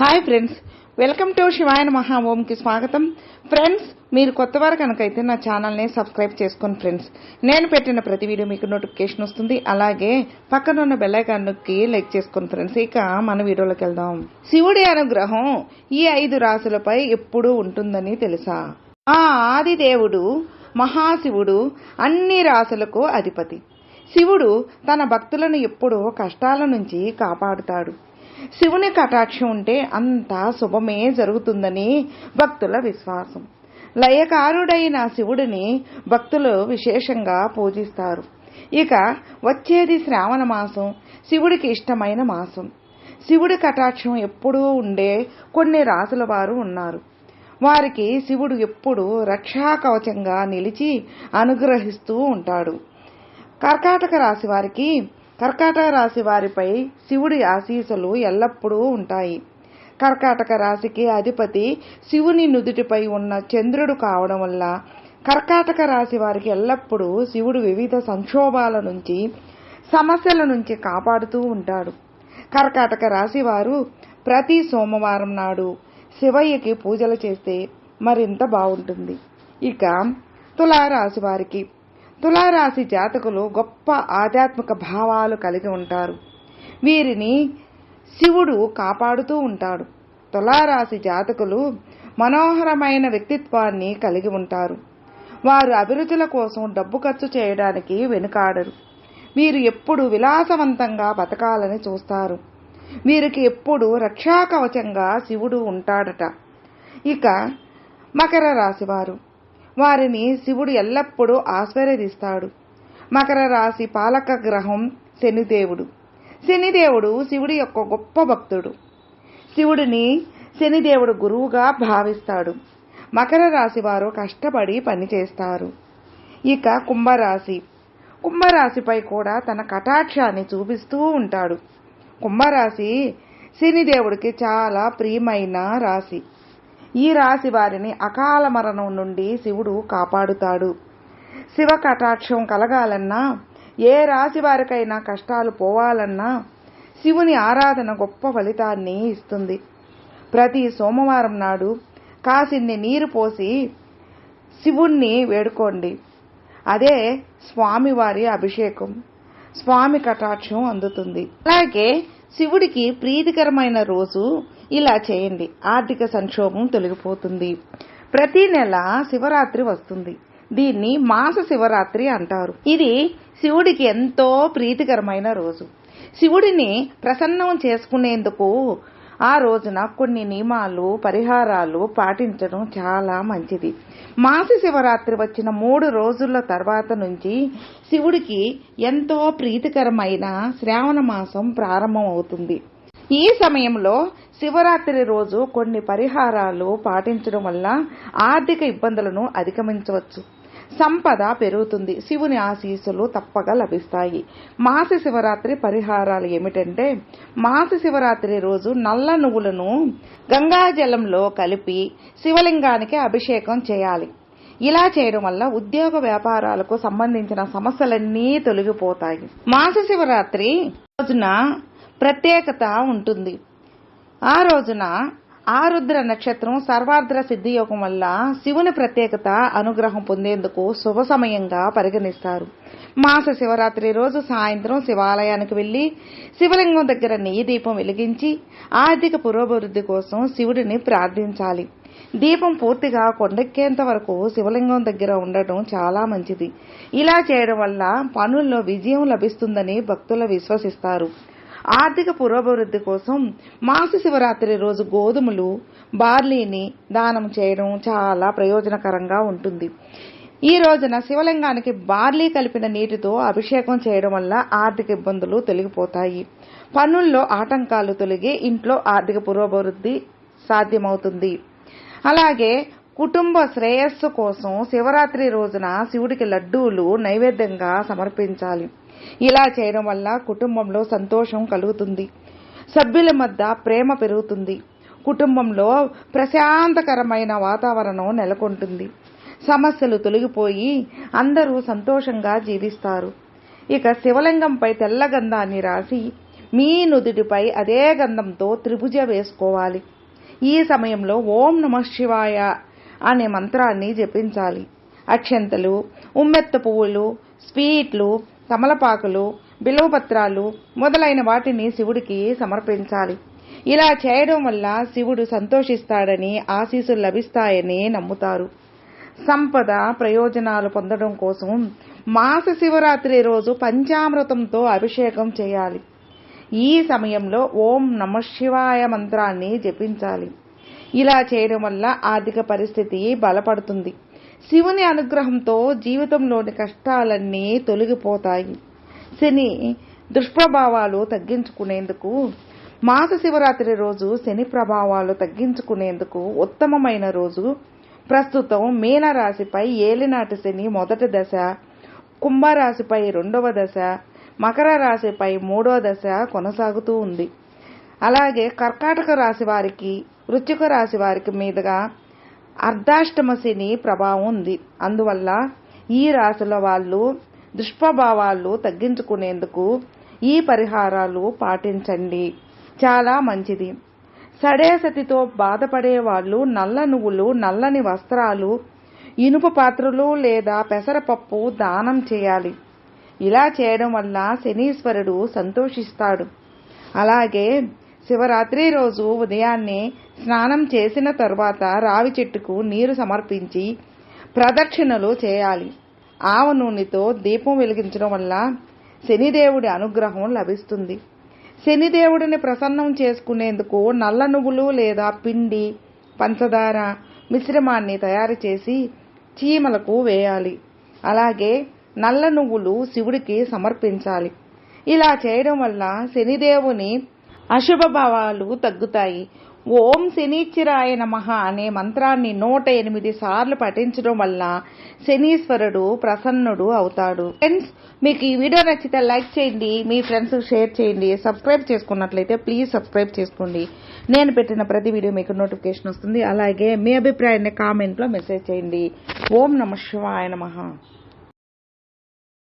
Hi friends welcome to Shivayana Maha ఓంకి స్వాగతం. Friends మీరు కొత్త వారు కనుకైతే నా ఛానల్ని సబ్స్క్రైబ్ చేసుకోండి ఫ్రెండ్స్ నేను పెట్టిన ప్రతి వీడియో మీకు నోటిఫికేషన్ వస్తుంది. అలాగే పక్కన ఉన్న బెల్లైకాన్ నొక్కి లైక్ చేసుకోండి ఫ్రెండ్స్ ఇక మన వీడియోలోకి వెళ్దాం. శివుడి అనుగ్రహం ఈ ఐదు రాశులపై ఎప్పుడూ ఉంటుందని తెలుసా? ఆ ఆదిదేవుడు మహాశివుడు అన్ని రాశులకు అధిపతి. శివుడు తన భక్తులను ఎప్పుడూ కష్టాల నుంచి కాపాడుతాడు. శివుని కటాక్షం ఉంటే అంతా శుభమే జరుగుతుందని భక్తుల విశ్వాసం. లయకారుడైన శివుడిని భక్తులు విశేషంగా పూజిస్తారు. ఇక వచ్చేది శ్రావణ మాసం శివుడికి ఇష్టమైన మాసం. శివుడి కటాక్షం ఎప్పుడూ ఉండే కొన్ని రాసుల వారు ఉన్నారు. వారికి శివుడు ఎప్పుడు రక్షాకవచంగా నిలిచి అనుగ్రహిస్తూ ఉంటాడు. కర్కాటక రాశి వారికి కర్కాటక రాశి వారిపై శివుడి ఆశీస్సులు ఎల్లప్పుడూ ఉంటాయి. కర్కాటక రాశికి అధిపతి శివుని నుదుటిపై ఉన్న చంద్రుడు కావడం వల్ల కర్కాటక రాశి వారికి ఎల్లప్పుడూ శివుడు వివిధ సంక్షోభాల నుంచి సమస్యల నుంచి కాపాడుతూ ఉంటాడు. కర్కాటక రాశి వారు ప్రతి సోమవారం నాడు శివయ్యకి పూజలు చేస్తే మరింత బాగుంటుంది. ఇక తులారాశి వారికి తులారాశి జాతకులు గొప్ప ఆధ్యాత్మిక భావాలు కలిగి ఉంటారు. వీరిని శివుడు కాపాడుతూ ఉంటాడు. తులారాశి జాతకులు మనోహరమైన వ్యక్తిత్వాన్ని కలిగి ఉంటారు. వారు అభిరుచుల కోసం డబ్బు ఖర్చు చేయడానికి వెనుకాడరు. వీరు ఎప్పుడు విలాసవంతంగా బతకాలని చూస్తారు. వీరికి ఎప్పుడు రక్షాకవచంగా శివుడు ఉంటాడట. ఇక మకర రాశివారు వారిని శివుడు ఎల్లప్పుడూ ఆశీర్వదిస్తాడు. మకర రాశి పాలక గ్రహం శనిదేవుడు. శనిదేవుడు శివుడి యొక్క గొప్ప భక్తుడు. శివుడిని శనిదేవుడు గురువుగా భావిస్తాడు. మకర రాశి వారు కష్టపడి పనిచేస్తారు. ఇక కుంభరాశి. కుంభరాశిపై కూడా తన కటాక్షాన్ని చూపిస్తూ ఉంటాడు. కుంభరాశి శనిదేవుడికి చాలా ప్రియమైన రాశి. ఈ రాశి వారిని అకాల మరణం నుండి శివుడు కాపాడుతాడు. శివ కటాక్షం కలగాలన్నా ఏ రాశి వారికైనా కష్టాలు పోవాలన్నా శివుని ఆరాధన గొప్ప ఫలితాన్ని ఇస్తుంది. ప్రతి సోమవారం నాడు కాసిన్ని నీరు పోసి శివుణ్ణి వేడుకోండి. అదే స్వామివారి అభిషేకం స్వామి కటాక్షం అందుతుంది. అలాగే శివుడికి ప్రీతికరమైన రోజు ఇలా చేయండి. ఆర్థిక సంక్షోభం తొలగిపోతుంది. ప్రతి నెల శివరాత్రి వస్తుంది. దీన్ని మాస శివరాత్రి అంటారు. ఇది శివుడికి ఎంతో ప్రీతికరమైన రోజు. శివుడిని ప్రసన్నం చేసుకునేందుకు ఆ రోజున కొన్ని నియమాలు పరిహారాలు పాటించడం చాలా మంచిది. మాస శివరాత్రి వచ్చిన మూడు రోజుల తర్వాత నుంచి శివుడికి ఎంతో ప్రీతికరమైన శ్రావణ మాసం ప్రారంభమవుతుంది. ఈ సమయంలో శివరాత్రి రోజు కొన్ని పరిహారాలు పాటించడం వల్ల ఆర్థిక ఇబ్బందులను అధిగమించవచ్చు. సంపద పెరుగుతుంది. శివుని ఆశీస్సులు తప్పక లభిస్తాయి. మాస శివరాత్రి పరిహారాలు ఏమిటంటే మాస శివరాత్రి రోజు నల్ల నువ్వులను గంగాజలంలో కలిపి శివలింగానికి అభిషేకం చేయాలి. ఇలా చేయడం వల్ల ఉద్యోగ వ్యాపారాలకు సంబంధించిన సమస్యలన్నీ తొలగిపోతాయి. మాస శివరాత్రి రోజున ప్రత్యేకత ఉంటుంది. ఆ రోజున ఆరుద్ర నక్షత్రం సర్వార్ద్ర సిద్ధియోగం వల్ల శివుని ప్రత్యేకత అనుగ్రహం పొందేందుకు శుభ సమయంగా పరిగణిస్తారు. మాస శివరాత్రి రోజు సాయంత్రం శివాలయానికి వెళ్ళి శివలింగం దగ్గర నెయ్యి దీపం వెలిగించి ఆర్థిక పురోభివృద్ధి కోసం శివుడిని ప్రార్థించాలి. దీపం పూర్తిగా కొండెక్కేంత వరకు శివలింగం దగ్గర ఉండటం చాలా మంచిది. ఇలా చేయడం వల్ల పనుల్లో విజయం లభిస్తుందని భక్తులు విశ్వసిస్తారు. ఆర్థిక పురోభివృద్ధి కోసం మాస శివరాత్రి రోజు గోధుమలు బార్లీని దానం చేయడం చాలా ప్రయోజనకరంగా ఉంటుంది. ఈ రోజున శివలింగానికి బార్లీ కలిపిన నీటితో అభిషేకం చేయడం వల్ల ఆర్థిక ఇబ్బందులు తొలగిపోతాయి. పనుల్లో ఆటంకాలు తొలగి ఇంట్లో ఆర్థిక పురోభివృద్ధి సాధ్యమవుతుంది. అలాగే కుటుంబ శ్రేయస్సు కోసం శివరాత్రి రోజున శివుడికి లడ్డూలు నైవేద్యంగా సమర్పించాలి. ఇలా చేయడం వల్ల కుటుంబంలో సంతోషం కలుగుతుంది. సభ్యుల మధ్య ప్రేమ పెరుగుతుంది. కుటుంబంలో ప్రశాంతకరమైన వాతావరణం నెలకొంటుంది. సమస్యలు తొలగిపోయి అందరూ సంతోషంగా జీవిస్తారు. ఇక శివలింగంపై తెల్ల గంధాన్ని రాసి మీ నుదుటిపై అదే గంధంతో త్రిభుజ వేసుకోవాలి. ఈ సమయంలో ఓం నమ శివాయ. అనే మంత్రాన్ని జపించాలి. అక్షంతలు ఉమ్మెత్త పువ్వులు స్వీట్లు తమలపాకులు బిలవపత్రాలు మొదలైన వాటిని శివుడికి సమర్పించాలి. ఇలా చేయడం వల్ల శివుడు సంతోషిస్తాడని ఆశీస్సులు లభిస్తాయని నమ్ముతారు. సంపద ప్రయోజనాలు పొందడం కోసం మాస శివరాత్రి రోజు పంచామృతంతో అభిషేకం చేయాలి. ఈ సమయంలో ఓం నమ శివాయ మంత్రాన్ని జపించాలి. ఇలా చేయడం వల్ల ఆర్థిక పరిస్థితి బలపడుతుంది. శివుని అనుగ్రహంతో జీవితంలోని కష్టాలన్నీ తొలగిపోతాయి. శని దుష్ప్రభావాలు తగ్గించుకునేందుకు మాస శివరాత్రి రోజు శని ప్రభావాలు తగ్గించుకునేందుకు ఉత్తమమైన రోజు. ప్రస్తుతం మీనరాశిపై ఏలినాటి శని మొదటి దశ కుంభరాశిపై రెండవ దశ మకర రాశిపై మూడవ దశ కొనసాగుతూ ఉంది. అలాగే కర్కాటక రాశి వారికి వృశ్చిక రాశి వారికి మీదుగా అర్ధాష్టమ శని ప్రభావం ఉంది. అందువల్ల ఈ రాశుల వాళ్ళు దుష్ప్రభావాలు తగ్గించుకునేందుకు ఈ పరిహారాలు పాటించండి. చాలా మంచిది. సడేసతితో బాధపడే వాళ్ళు నల్ల నువ్వులు నల్లని వస్త్రాలు ఇనుప పాత్రలు లేదా పెసరపప్పు దానం చేయాలి. ఇలా చేయడం వల్ల శనీశ్వరుడు సంతోషిస్తాడు. అలాగే శివరాత్రి రోజు ఉదయాన్నే స్నానం చేసిన తర్వాత రావి చెట్టుకు నీరు సమర్పించి ప్రదక్షిణలు చేయాలి. ఆవ నూనెతో దీపం వెలిగించడం వల్ల శనిదేవుడి అనుగ్రహం లభిస్తుంది. శనిదేవుడిని ప్రసన్నం చేసుకునేందుకు నల్ల నువ్వులు లేదా పిండి పంచదార మిశ్రమాన్ని తయారు చేసి చీమలకు వేయాలి. అలాగే నల్ల నువ్వులు శివుడికి సమర్పించాలి. ఇలా చేయడం వల్ల శనిదేవుని అశుభ భావాలు తగ్గుతాయి. ఓం శనీశ్వరాయ నమః అనే మంత్రాన్ని నూట ఎనిమిది సార్లు పఠించడం వల్ల శనీశ్వరుడు ప్రసన్నుడు అవుతాడు. ఫ్రెండ్స్ మీకు ఈ వీడియో నచ్చితే లైక్ చేయండి మీ ఫ్రెండ్స్ షేర్ చేయండి సబ్స్క్రైబ్ చేసుకున్నట్లయితే ప్లీజ్ సబ్స్క్రైబ్ చేసుకోండి. నేను పెట్టిన ప్రతి వీడియో మీకు నోటిఫికేషన్ వస్తుంది. అలాగే మీ అభిప్రాయాన్ని కామెంట్లో మెసేజ్ చేయండి. ఓం నమ శివాయ నమః.